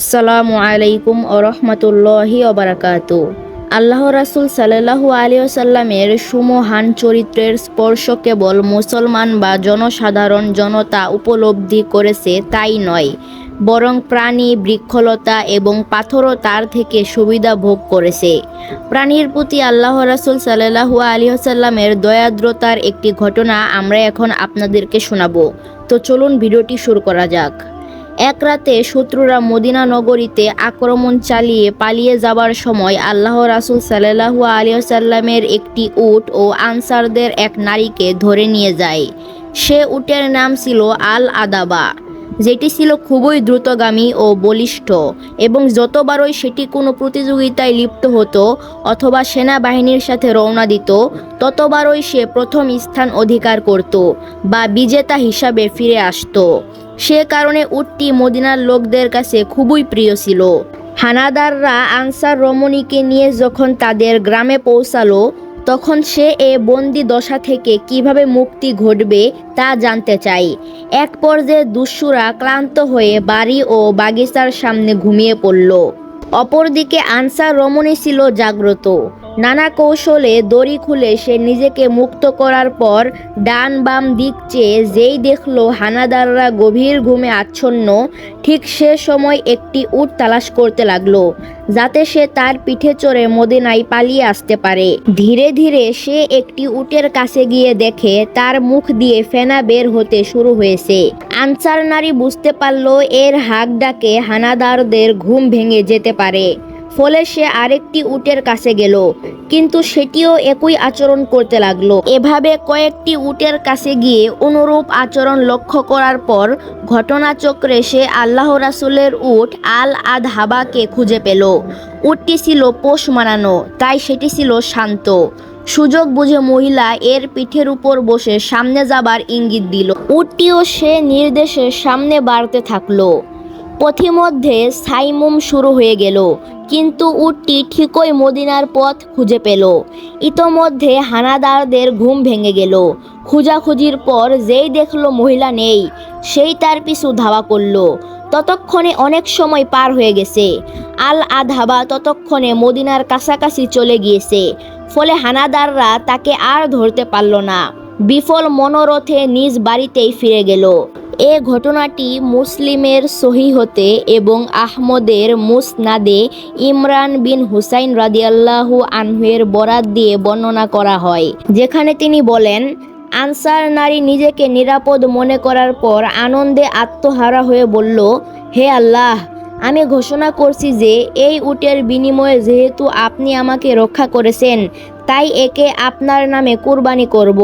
আসসালামু আলাইকুম ও রহমতুল্লাহি অবরাকাত আল্লাহ রাসুল সাল্লাহু আলিয়াল্লামের সুমহান চরিত্রের স্পর্শ কেবল মুসলমান বা জনসাধারণ, জনতা উপলব্ধি করেছে তাই নয়, বরং প্রাণী, বৃক্ষলতা এবং পাথরও তার থেকে সুবিধা ভোগ করেছে। প্রাণীর প্রতি আল্লাহ রাসুল সাল্লাহু আলিয়াল্লামের দয়াদ্রতার একটি ঘটনা আমরা এখন আপনাদেরকে শোনাবো। তো চলুন ভিডিওটি শুরু করা যাক। এক রাতে শত্রুরা মদিনা নগরীতে আক্রমণ চালিয়ে পালিয়ে যাবার সময় আল্লাহ রাসুল সাল্লাহু আলিয়াল্লামের একটি উট ও আনসারদের এক নারীকে ধরে নিয়ে যায়। সে উটের নাম ছিল আল আদাবা যেটি ছিল খুবই দ্রুতগামী ও বলিষ্ঠ এবং যতবারই সেটি কোনো প্রতিযোগিতায় লিপ্ত হতো অথবা সেনাবাহিনীর সাথে রওনা দিত, ততবারই সে প্রথম স্থান অধিকার করত বা বিজেতা হিসাবে ফিরে আসতো। সে কারণে উটটি মদিনার লোকদের কাছে খুবই প্রিয় ছিল। হানাদাররা আনসার রমণীকে নিয়ে যখন তাদের গ্রামে পৌঁছালো, তখন সে এ বন্দি দশা থেকে কীভাবে মুক্তি ঘটবে তা জানতে চাই এক পর্যায়ে দুঃসুরা ক্লান্ত হয়ে বাড়ি ও বাগিচার সামনে ঘুমিয়ে পড়ল। অপরদিকে আনসার রমণী ছিল জাগ্রত। নানা কৌশলে দড়ি খুলে সে নিজেকে মুক্ত করার পর ডান বাম দিক চেয়ে যেই দেখল হানাদাররা গভীর ঘুমে আচ্ছন্ন, ঠিক সে সময় একটি উট তালাশ করতে লাগল, যাতে সে তার পিঠে চড়ে মদিনায় পালিয়ে আসতে পারে। ধীরে ধীরে সে একটি উটের কাছে গিয়ে দেখে তার মুখ দিয়ে ফেনা বের হতে শুরু হয়েছে। আনসার নারী বুঝতে পারল এর হাক ডাকে হানাদারদের ঘুম ভেঙে যেতে পারে। ফলে সে আরেকটি উটের কাছে গেল, কিন্তু সেটিও একই আচরণ করতে লাগল। এভাবে কয়েকটি উটের কাছে গিয়ে অনুরূপ আচরণ লক্ষ্য করার পর ঘটনাচক্রে সে আল্লাহ রাসুলের উট আল আদ হাবাকে খুঁজে পেল। উটটি ছিল পোষ মানানো, তাই সেটি ছিল শান্ত। সুযোগ বুঝে মহিলা এর পিঠের উপর বসে সামনে যাবার ইঙ্গিত দিল। উটটিও সে নির্দেশে সামনে বাড়তে থাকল। পথিমধ্যে সাইমুম শুরু হয়ে গেল। কিন্তু উটটি ঠিকই মদিনার পথ খুঁজে পেল। ইতোমধ্যে হানাদারদের ঘুম ভেঙে গেল। খুঁজাখুঁজির পর যেই দেখল মহিলা নেই, সেই তার পিছু ধাওয়া করল। ততক্ষণে অনেক সময় পার হয়ে গেছে। আল আধাবা ততক্ষণে মদিনার কাছাকাছি চলে গিয়েছে। ফলে হানাদাররা তাকে আর ধরতে পারল না। বিফল মনোরথে নিজ বাড়িতেই ফিরে গেল। এ ঘটনাটি মুসলিমের সহিহতে এবং আহমদের মুসনাদে ইমরান বিন হুসাইন রাদিয়াল্লাহু আনহুয়ের বরাত দিয়ে বর্ণনা করা হয়, যেখানে তিনি বলেন, আনসার নারী নিজেকে নিরাপদ মনে করার পর আনন্দে আত্মহারা হয়ে বলল, হে আল্লাহ, আমি ঘোষণা করছি যে এই উটের বিনিময়ে যেহেতু আপনি আমাকে রক্ষা করেছেন, তাই একে আপনার নামে কুরবানি করব।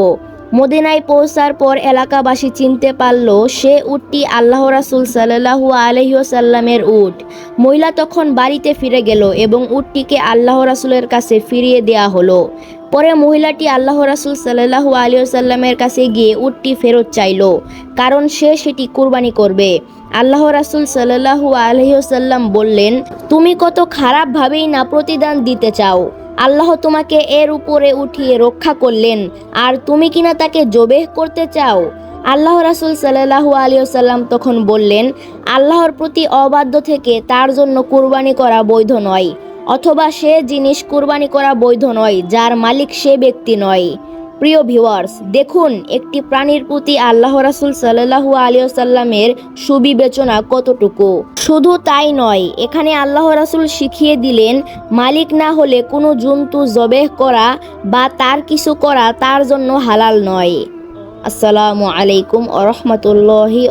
মদিনায় পৌঁছার পর এলাকাবাসী চিনতে পারল, সে উটটি আল্লাহ রাসুল সাল্লাহু আলহিউসাল্লামের উট। মহিলা তখন বাড়িতে ফিরে গেল এবং উটটিকে আল্লাহ রাসুলের কাছে ফিরিয়ে দেয়া হলো। পরে মহিলাটি আল্লাহ রাসুল সাল্লাহু আলিয়াল্লামের কাছে গিয়ে উটটি ফেরত চাইল, কারণ সে সেটি কুরবানি করবে। আল্লাহ রাসুল সাল্লাহু আলহিউসাল্লাম বললেন, তুমি কত খারাপভাবেই না প্রতিদান দিতে চাও। আল্লাহ তোমাকে এর উপরে উঠিয়ে রক্ষা করলেন। আর তুমি কিনা তাকে জবেহ করতে চাও? আল্লাহ রাসুল সাল্লাহু আলিয়াল্লাম তখন বললেন, আল্লাহর প্রতি অবাধ্য থেকে তার জন্য কুরবানি করা বৈধ নয়। অথবা সে জিনিস কুরবানি করা বৈধ নয়, যার মালিক সে ব্যক্তি নয়। প্রিয় ভিউয়ার্স দেখুন একটি প্রাণীর প্রতি আল্লাহ রাসুল সাল্লাহু আলিয়াল্লামের সুবিবেচনা কতটুকু। শুধু তাই নয়, এখানে আল্লাহ রাসুল শিখিয়ে দিলেন, মালিক না হলে কোনো জন্তু জবেহ করা বা তার কিছু করা তার জন্য হালাল নয়। আসসালামু আলাইকুম আ রহমতুল্লাহি